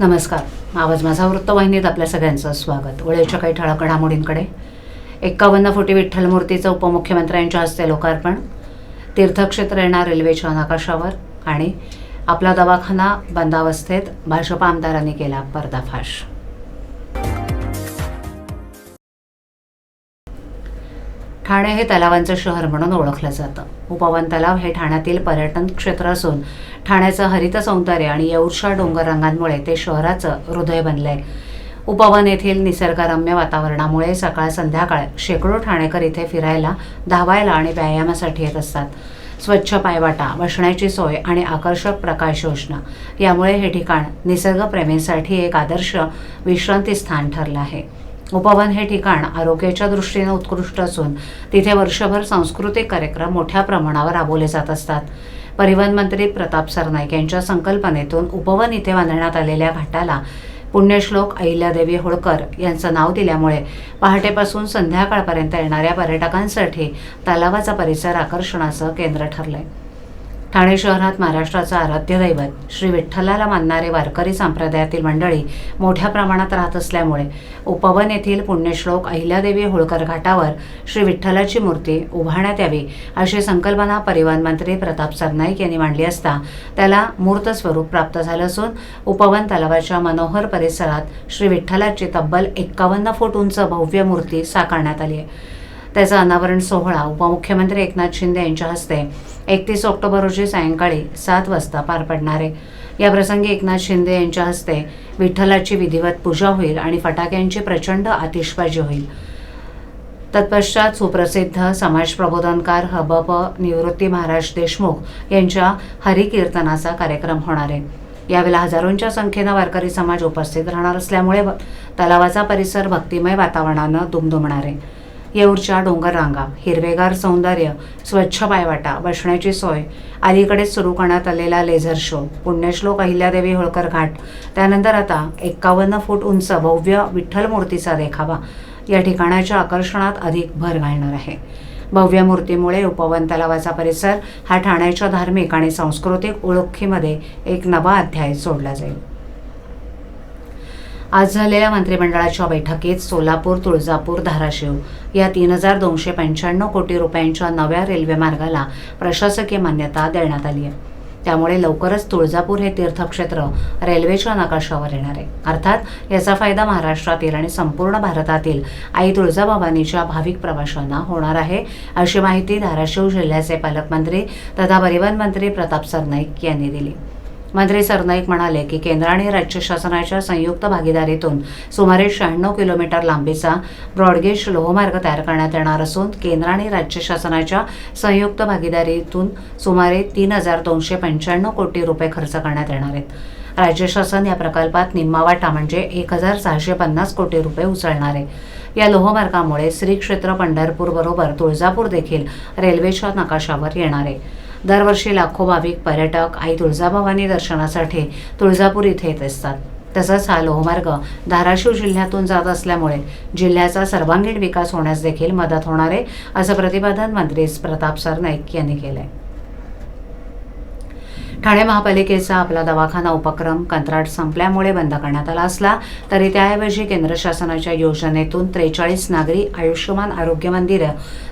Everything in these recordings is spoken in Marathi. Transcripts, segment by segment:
नमस्कार. आवाज माझा वृत्तवाहिनीत आपल्या सगळ्यांचं स्वागत. वेळेच्या काही ठळक घडामोडींकडे. एक्कावन्न फुटी विठ्ठल मूर्तीचं उपमुख्यमंत्र्यांच्या हस्ते लोकार्पण. तीर्थक्षेत्र येणार रेल्वेच्या नकाशावर आणि आपला दवाखाना बंदावस्थेत भाजपा आमदारांनी केला पर्दाफाश. ठाणे हे तलावांचं शहर म्हणून ओळखलं जातं. उपवन तलाव हे ठाण्यातील पर्यटन क्षेत्र असून ठाण्याचं हरित सौंदर्य आणि येऊरच्या डोंगर रंगांमुळे ते शहराचं हृदय बनलंय. उपवन येथील निसर्गरम्य वातावरणामुळे सकाळ संध्याकाळ शेकडो ठाणेकर इथे फिरायला धावायला आणि व्यायामासाठी येत असतात. स्वच्छ पायवाटा बसण्याची सोय आणि आकर्षक प्रकाश योजना यामुळे हे ठिकाण निसर्गप्रेमींसाठी एक आदर्श विश्रांती स्थान ठरलं आहे. उपवन हे ठिकाण आरोग्याच्या दृष्टीने उत्कृष्ट असून तिथे वर्षभर सांस्कृतिक कार्यक्रम मोठ्या प्रमाणावर राबवले जात असतात. परिवहन मंत्री प्रताप सरनाईक यांच्या संकल्पनेतून उपवन इथे बांधण्यात आलेल्या घाटाला पुण्यश्लोक अहिल्यादेवी होळकर यांचं नाव दिल्यामुळे पहाटेपासून संध्याकाळपर्यंत येणाऱ्या पर्यटकांसाठी तलावाचा परिसर आकर्षणाचं केंद्र ठरलंय. ठाणे शहरात महाराष्ट्राचं आराध्य दैवत. श्री विठ्ठलाला मानणारे वारकरी संप्रदायातील मंडळी मोठ्या प्रमाणात राहत असल्यामुळे उपवन येथील पुण्यश्लोक अहिल्यादेवी होळकर घाटावर श्री विठ्ठलाची मूर्ती उभारण्यात यावी अशी संकल्पना परिवहन मंत्री प्रताप सरनाईक यांनी मांडली असता त्याला मूर्त स्वरूप प्राप्त झालं असून उपवन तलावाच्या मनोहर परिसरात श्री विठ्ठलाची तब्बल एक्कावन्न फूट उंच भव्य मूर्ती साकारण्यात आली आहे. त्याचा अनावरण सोहळा उपमुख्यमंत्री एकनाथ शिंदे यांच्या हस्ते एकतीस ऑक्टोबर रोजी सायंकाळी सात वाजता पार पडणार आहे. याप्रसंगी एकनाथ शिंदे यांच्या हस्ते विठ्ठलाची विधिवत पूजा होईल आणि फटाक्यांची प्रचंड आतिषबाजी होईल. तत्पश्चात सुप्रसिद्ध समाज प्रबोधनकार हबप निवृत्ती महाराज देशमुख यांच्या हरिकीर्तनाचा कार्यक्रम होणार आहे. यावेळेला हजारोंच्या संख्येनं वारकरी समाज उपस्थित राहणार असल्यामुळे व- तलावाचा परिसर भक्तिमय वातावरणानं दुमदुमणार आहे. येऊरच्या डोंगर रांगा हिरवेगार सौंदर्य स्वच्छ पायवाटा बसण्याची सोय अलीकडेच सुरू करण्यात आलेला लेझर शो पुण्यश्लोक अहिल्यादेवी होळकर घाट. त्यानंतर आता एक्कावन्न फूट उंच भव्य विठ्ठल मूर्तीचा देखावा. या ठिकाणाच्या आकर्षणात अधिक भर घालणार आहे. भव्य मूर्तीमुळे उपवन तलावाचा परिसर हा ठाण्याच्या धार्मिक आणि सांस्कृतिक ओळखीमध्ये एक नवा अध्याय जोडला जाईल. आज झालेल्या मंत्रिमंडळाच्या बैठकीत सोलापूर तुळजापूर धाराशिव या तीन हजार दोनशे पंच्याण्णव कोटी रुपयांच्या नव्या रेल्वे मार्गाला प्रशासकीय मान्यता देण्यात आली आहे. त्यामुळे लवकरच तुळजापूर हे तीर्थक्षेत्र रेल्वेच्या नकाशावर येणार आहे. अर्थात याचा फायदा महाराष्ट्रातील आणि संपूर्ण भारतातील आई तुळजाभवानीच्या भाविक प्रवाशांना होणार आहे अशी माहिती धाराशिव जिल्ह्याचे पालकमंत्री तथा परिवहन मंत्री प्रताप सरनाईक यांनी दिली. मंत्री सरनाईक म्हणाले की केंद्र आणि राज्य शासनाच्या संयुक्त भागीदारीतून सुमारे शहाण्णव किलोमीटर लांबीचा ब्रॉडगेज लोहमार्ग तयार करण्यात येणार असून केंद्र आणि राज्य शासनाच्या संयुक्त भागीदारीतून सुमारे तीन हजार दोनशे पंच्याण्णव कोटी रुपये खर्च करण्यात येणार आहेत. राज्य शासन या प्रकल्पात निम्मा वाटा म्हणजे एक हजार सहाशे पन्नास कोटी रुपये उचलणार आहे. या लोहमार्गामुळे श्री क्षेत्र पंढरपूर बरोबर तुळजापूर देखील रेल्वेच्या नकाशावर येणार आहे. दरवर्षी लाखो भाविक पर्यटक आई तुळजाभवानी दर्शनासाठी तुळजापूर इथे येत असतात. तसंच हा लोहमार्ग धाराशिव जिल्ह्यातून जात असल्यामुळे जिल्ह्याचा सर्वांगीण विकास होण्यास देखील मदत होणार आहे असं प्रतिपादन मंत्री प्रताप सरनाईक यांनी केलं आहे ठाणे महापालिकेचा आपला दवाखाना उपक्रम कंत्राट संपल्यामुळे बंद करण्यात आला असला तरी त्याऐवजी केंद्र शासनाच्या योजनेतून त्रेचाळीस नागरी आयुष्यमान आरोग्य मंदिरं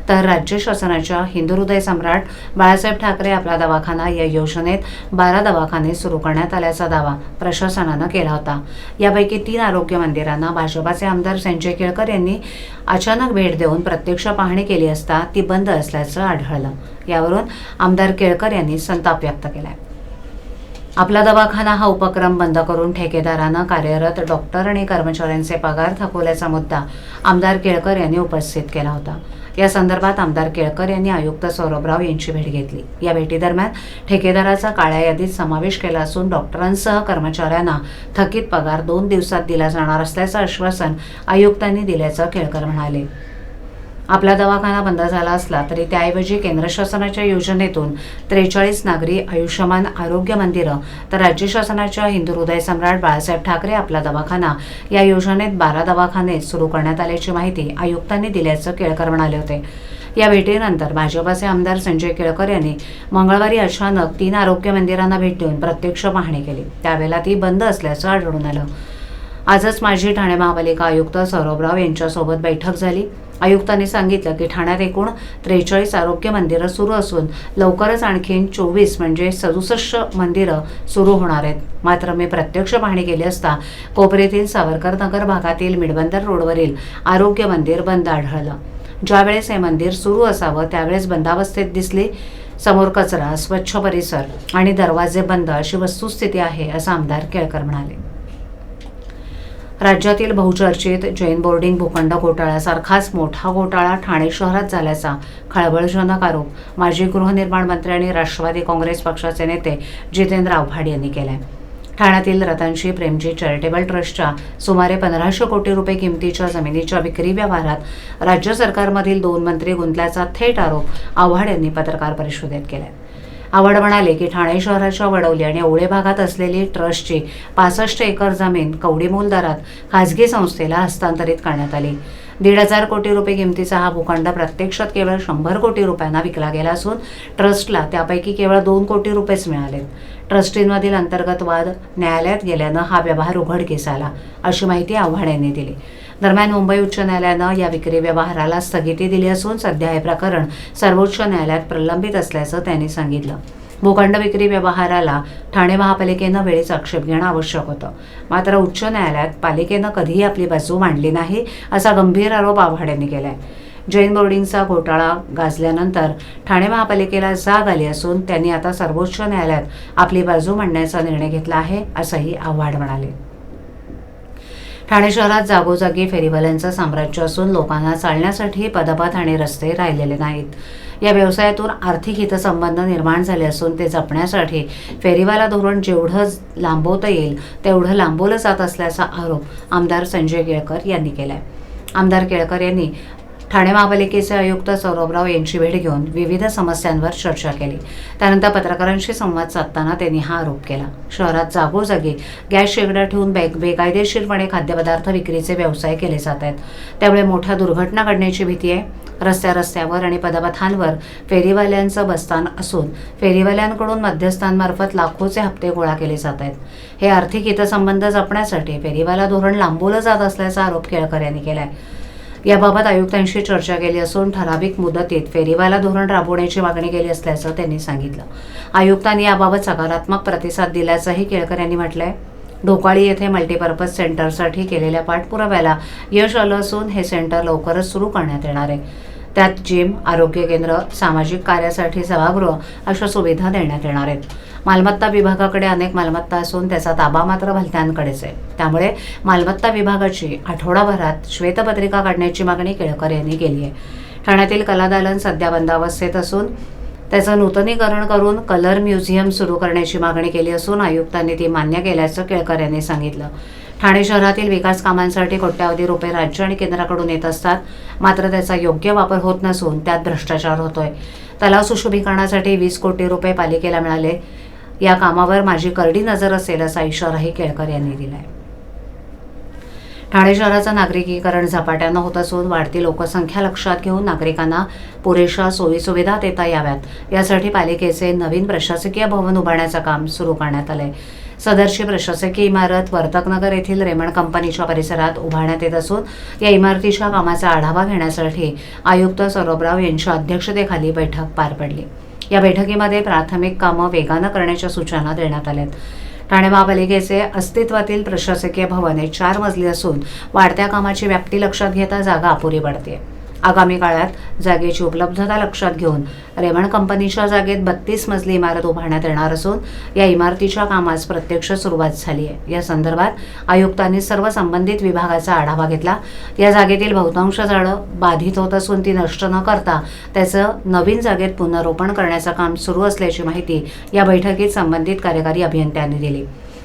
तर राज्य शासनाच्या हिंदू हृदय सम्राट बाळासाहेब ठाकरे आपला दवाखाना या योजनेत बारा दवाखाने सुरू करण्यात आल्याचा दावा प्रशासनानं केला होता. यापैकी तीन आरोग्य मंदिरांना भाजपाचे आमदार संजय केळकर यांनी अचानक भेट देऊन प्रत्यक्ष पाहणी केली असता ती बंद असल्याचं आढळलं. यावरून आमदार केळकर यांनी संताप व्यक्त केला आहे आपला दवाखाना हा उपक्रम बंद करून ठेकेदारानं कार्यरत डॉक्टर आणि कर्मचाऱ्यांचे पगार थकवल्याचा मुद्दा आमदार केळकर यांनी उपस्थित केला होता. या संदर्भात आमदार केळकर यांनी आयुक्त सौरभराव यांची भेट घेतली. या भेटीदरम्यान ठेकेदाराचा काळ्या यादीत समावेश केला असून डॉक्टरांसह कर्मचाऱ्यांना थकीत पगार दोन दिवसात दिला जाणार असल्याचं आश्वासन आयुक्तांनी दिल्याचं केळकर म्हणाले. आपला दवाखाना बंद झाला असला तरी त्याऐवजी केंद्र शासनाच्या योजनेतून त्रेचाळीस नागरी आयुष्यमान आरोग्य मंदिरं तर राज्य शासनाच्या हिंदू हृदय सम्राट बाळासाहेब ठाकरे आपला दवाखाना या योजनेत बारा दवाखाने सुरू करण्यात आल्याची माहिती आयुक्तांनी दिल्याचं केळकर म्हणाले होते. या भेटीनंतर भाजपाचे आमदार संजय केळकर यांनी मंगळवारी अचानक तीन आरोग्य मंदिरांना भेट देऊन प्रत्यक्ष पाहणी केली. त्यावेळेला ती बंद असल्याचं आढळून आलं. आजच माजी ठाणे महापालिका आयुक्त सौरभराव यांच्यासोबत बैठक झाली. आयुक्तांनी सांगितलं की ठाण्यात एकूण त्रेचाळीस आरोग्य मंदिरं सुरू असून लवकरच आणखीन चोवीस म्हणजे सदुसष्ट मंदिरं सुरू होणार आहेत. मात्र मी प्रत्यक्ष पाहणी केली असता कोपरेतील सावरकर नगर भागातील मिडबंदर रोडवरील आरोग्य मंदिर बंद आढळलं. ज्यावेळेस हे मंदिर सुरू असावं त्यावेळेस बंदावस्थेत दिसली समोर कचरा स्वच्छ परिसर आणि दरवाजे बंद अशी वस्तुस्थिती आहे असं आमदार केळकर म्हणाले. राज्यातील बहुचर्चित जैन बोर्डिंग भूखंड घोटाळ्यासारखाच मोठा घोटाळा ठाणे शहरात झाल्याचा खळबळजनक आरोप माजी गृहनिर्माण मंत्री आणि राष्ट्रवादी काँग्रेस पक्षाचे नेते जितेंद्र आव्हाड यांनी केलाय. ठाण्यातील रतनशी प्रेमजी चॅरिटेबल ट्रस्टच्या सुमारे पंधराशे कोटी रुपये किमतीच्या जमिनीच्या विक्री व्यवहारात राज्य सरकारमधील दोन मंत्री गुंतल्याचा थेट आरोप आव्हाड यांनी पत्रकार परिषदेत आहे आवड म्हणाले की ठाणे शहराच्या वडवली आणि ओळे भागात असलेली ट्रस्टची पासष्ट एकर जमीन कवडीमोल दरात खाजगी संस्थेला हस्तांतरित करण्यात आली. दीड हजार कोटी रुपये किमतीचा हा भूखंड प्रत्यक्षात केवळ शंभर कोटी रुपयांना विकला गेला असून ट्रस्टला त्यापैकी केवळ दोन कोटी रुपयेच मिळाले ट्रस्टींमधील अंतर्गत वाद न्यायालयात गेल्यानं हा व्यवहार उघडकीस आला अशी माहिती आव्हाड यांनी दिली. दरम्यान मुंबई उच्च न्यायालयानं या विक्री व्यवहाराला स्थगिती दिली असून सध्या हे प्रकरण सर्वोच्च न्यायालयात प्रलंबित असल्याचं त्यांनी सांगितलं. भूखंड विक्री व्यवहाराला ठाणे महापालिकेनं वेळीच आक्षेप घेणं आवश्यक होतं. मात्र उच्च न्यायालयात पालिकेनं कधीही आपली बाजू मांडली नाही असा गंभीर आरोप आव्हाड यांनी केलाय. जैन बोर्डिंगचा घोटाळा गाजल्यानंतर ठाणे महापालिकेला जाग आली असून त्यांनी आता सर्वोच्च न्यायालयात आपली बाजू मांडण्याचा निर्णय घेतला आहे असंही आव्हाड म्हणाले. ठाणे शहरात जागोजागी फेरीवाल्यांचं साम्राज्य असून लोकांना चालण्यासाठी पदपथ आणि रस्ते राहिलेले नाहीत. या व्यवसायातून आर्थिक हितसंबंध निर्माण झाले असून ते जपण्यासाठी फेरीवाला धोरण जेवढं लांबवता येईल तेवढं लांबवलं जात असल्याचा आरोप आमदार संजय केळकर यांनी केलाय. आमदार केळकर यांनी ठाणे महापालिकेचे आयुक्त सौरभराव यांची भेट घेऊन विविध समस्यांवर चर्चा केली. त्यानंतर पत्रकारांशी संवाद साधताना त्यांनी हा आरोप केला. शहरात जागोजागी गॅस शेगड्या ठेवून बे बेकायदेशीरपणे खाद्यपदार्थ विक्रीचे व्यवसाय केले जात आहेत. त्यामुळे मोठ्या दुर्घटना घडण्याची भीती आहे. रस्त्या रस्त्यावर आणि पदपथांवर फेरीवाल्यांचं बस्तान असून फेरीवाल्यांकडून मध्यस्थांमार्फत लाखोचे हप्ते गोळा केले जात आहेत. हे आर्थिक हितसंबंध जपण्यासाठी फेरीवाला धोरण लांबवलं जात असल्याचा आरोप केळकर यांनी केला आहे याबाबत आयुक्तांशी चर्चा केली असून ठराविक मुदतीत फेरीवाला धोरण राबवण्याची मागणी केली असल्याचं त्यांनी सांगितलं. आयुक्तांनी याबाबत सकारात्मक प्रतिसाद दिल्याचंही केळकर यांनी म्हटलंय. ढोकाळी येथे मल्टीपर्पज सेंटरसाठी केलेल्या पाठपुराव्याला यश आलं असून हे सेंटर लवकरच सुरू करण्यात येणार आहे. त्यात जिम आरोग्य केंद्र सामाजिक कार्यासाठी सभागृह अशा सुविधा देण्यात येणार आहेत. मालमत्ता विभागाकडे अनेक मालमत्ता असून त्याचा ताबा मात्र भलत्यांकडेच आहे. त्यामुळे मालमत्ता विभागाची आठवडाभरात श्वेतपत्रिका काढण्याची मागणी केळकर यांनी केली आहे. ठाण्यातील कलादालन सध्या बंदावस्थेत असून त्याचं नूतनीकरण करून कलर म्युझियम सुरू करण्याची मागणी केली असून आयुक्तांनी ती मान्य केल्याचं केळकर यांनी सांगितलं. ठाणे शहरातील विकास कामांसाठी कोट्यावधी रुपये राज्य आणि केंद्राकडून येत असतात. मात्र त्याचा योग्य वापर होत नसून त्यात भ्रष्टाचार होतोय. तलाव सुशोभीकरणासाठी वीस कोटी रुपये पालिकेला मिळाले. या कामावर माझी करडी नजर असेल असा इशाराही केळकर यांनी दिलाय. ठाणे शहराचं नागरिकीकरण झपाट्यानं होत असून वाढती लोकसंख्या लक्षात घेऊन नागरिकांना पुरेशा सोयीसुविधा देता याव्यात. यासाठी पालिकेचे नवीन प्रशासकीय भवन उभारण्याचं काम सुरू करण्यात आलंय. सदरची प्रशासकीय इमारत वर्तकनगर येथील रेमंड कंपनीच्या परिसरात उभारण्यात येत असून या इमारतीच्या कामाचा आढावा घेण्यासाठी आयुक्त सौरभराव यांच्या अध्यक्षतेखाली बैठक पार पडली. या बैठकीमध्ये प्राथमिक कामं वेगानं करण्याच्या सूचना देण्यात आल्यात. ठाणे महापालिकेचे अस्तित्वातील प्रशासकीय भवन हे चार मजली असून वाढत्या कामाची व्याप्ती लक्षात घेता जागा अपुरी पडते आगामी काळात जागेची उपलब्धता लक्षात घेऊन रेमंड कंपनीच्या जागेत बत्तीस मजली इमारत उभारण्यात येणार असून या इमारतीच्या कामास प्रत्यक्ष सुरुवात झाली आहे. या संदर्भात आयुक्तांनी सर्व संबंधित विभागाचा आढावा घेतला. या जागेतील बहुतांश झाडं बाधित होत असून ती नष्ट न करता त्याचं नवीन जागेत पुनरोपण करण्याचं काम सुरू असल्याची माहिती या बैठकीत संबंधित कार्यकारी अभियंत्यांनी दिली.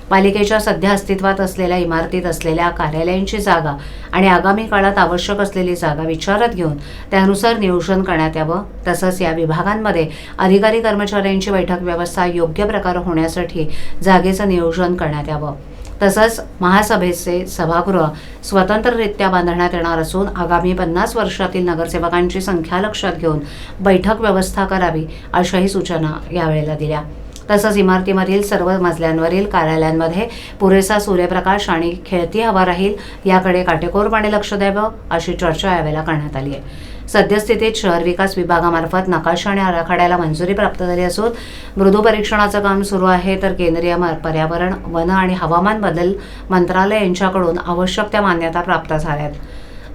पालिकेच्या सध्या अस्तित्वात असलेल्या इमारतीत असलेल्या कार्यालयांची जागा आणि आगामी काळात आवश्यक असलेली जागा विचारात घेऊन त्यानुसार नियोजन करण्यात यावं. तसंच या विभागांमध्ये अधिकारी कर्मचाऱ्यांची बैठक व्यवस्था योग्य प्रकारे होण्यासाठी जागेचं नियोजन करण्यात यावं. तसंच महासभेचे सभागृह स्वतंत्ररित्या बांधण्यात येणार असून आगामी पन्नास वर्षातील नगरसेवकांची संख्या लक्षात घेऊन बैठक व्यवस्था करावी अशाही सूचना यावेळेला दिल्या. तसंच इमारतीमधील सर्व मजल्यांवरील कार्यालयांमध्ये पुरेसा सूर्यप्रकाश आणि खेळती हवा राहील याकडे काटेकोरपणे लक्ष द्यावं अशी चर्चा यावेळेला करण्यात आली आहे. सद्यस्थितीत शहर विकास विभागामार्फत नकाशा आणि आराखड्याला मंजुरी प्राप्त झाली असून मृदू परीक्षणाचं काम सुरू आहे तर केंद्रीय पर्यावरण वन आणि हवामान बदल मंत्रालय यांच्याकडून आवश्यक त्या मान्यता प्राप्त झाल्या आहेत.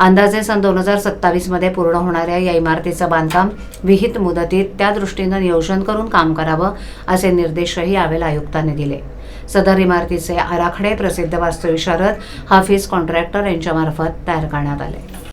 अंदाजे सन दोन हजार सत्तावीसमध्ये पूर्ण होणाऱ्या या इमारतीचं बांधकाम विहित मुदतीत त्या दृष्टीनं नियोजन करून काम करावं असे निर्देशही यावेळी आयुक्तांनी दिले. सदर इमारतीचे आराखडे प्रसिद्ध वास्तुविशारद हाफिज कॉन्ट्रॅक्टर यांच्यामार्फत तयार करण्यात आले.